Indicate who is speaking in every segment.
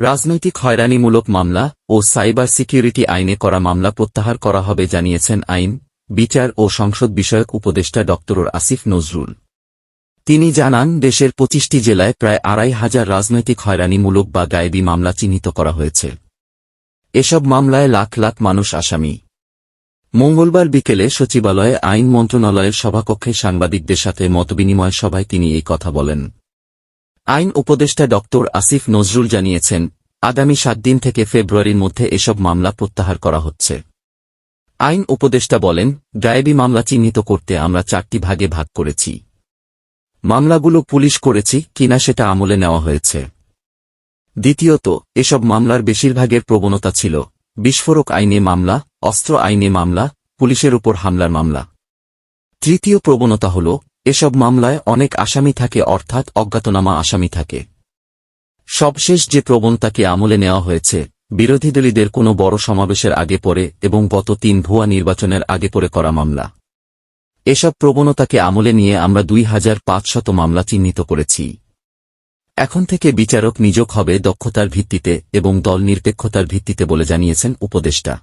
Speaker 1: রাজনৈতিক হয়রানিমূলক মামলা ও cyber security আইনে করা মামলা প্রত্যাহার করা হবে জানিয়েছেন আইন, বিচার ও সংসদ বিষয়ক উপদেষ্টা ড. আসিফ নজরুল। তিনি জানান, দেশের পঁচিশটি জেলায় প্রায় আড়াই হাজার রাজনৈতিক হয়রানিমূলক বা গায়েবী মামলা চিহ্নিত করা হয়েছে। এসব মামলায় লাখ লাখ মানুষ আসামি। মঙ্গলবার বিকেলে সচিবালয়ে আইন মন্ত্রণালয়ের সভাকক্ষে সাংবাদিকদের সাথে মতবিনিময় সভায় তিনি এই কথা বলেন। আইন উপদেষ্টা ড আসিফ নজরুল জানিয়েছেন, আগামী সাত দিন থেকে ফেব্রুয়ারির মধ্যে এসব মামলা প্রত্যাহার করা হচ্ছে। আইন উপদেষ্টা বলেন গায়েবী মামলা চিহ্নিত করতে আমরা চারটি ভাগে ভাগ করেছি। মামলাগুলো পুলিশ করেছি কিনা সেটা আমলে নেওয়া হয়েছে। দ্বিতীয়ত, এসব মামলার বেশিরভাগের প্রবণতা ছিল, বিস্ফোরক আইনে মামলা, অস্ত্র আইনে মামলা, পুলিশের উপর হামলার মামলা। তৃতীয় প্রবণতা হল এসব মামলায় অনেক আসামি থাকে অর্থাৎ অজ্ঞাতনামা আসামি থাকে। সবশেষ যে প্রবণতাকে আমলে নেওয়া হয়েছে, বিরোধী দলীদের কোনো বড় সমাবেশের আগে পরে এবং গত তিন ভুয়া নির্বাচনের আগে পরে করা মামলা। এসব প্রবণতাকে আমলে নিয়ে আমরা দুই হাজার পাঁচশত মামলা চিহ্নিত করেছি। এখন থেকে বিচারক নিযোগ হবে দক্ষতার ভিত্তিতে এবং দল নিরপেক্ষতার ভিত্তিতে বলে জানিয়েছেন উপদেষ্টা।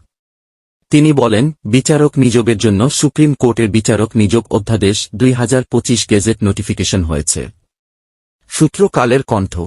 Speaker 1: তিনি বলেন, বিচারক নিযোগের জন্য সুপ্রিম কোর্টের বিচারক নিযোগ অধ্যাদেশ দুই হাজার পঁচিশ গেজেট নোটিফিকেশন হয়েছে। সূত্রকালের কণ্ঠ।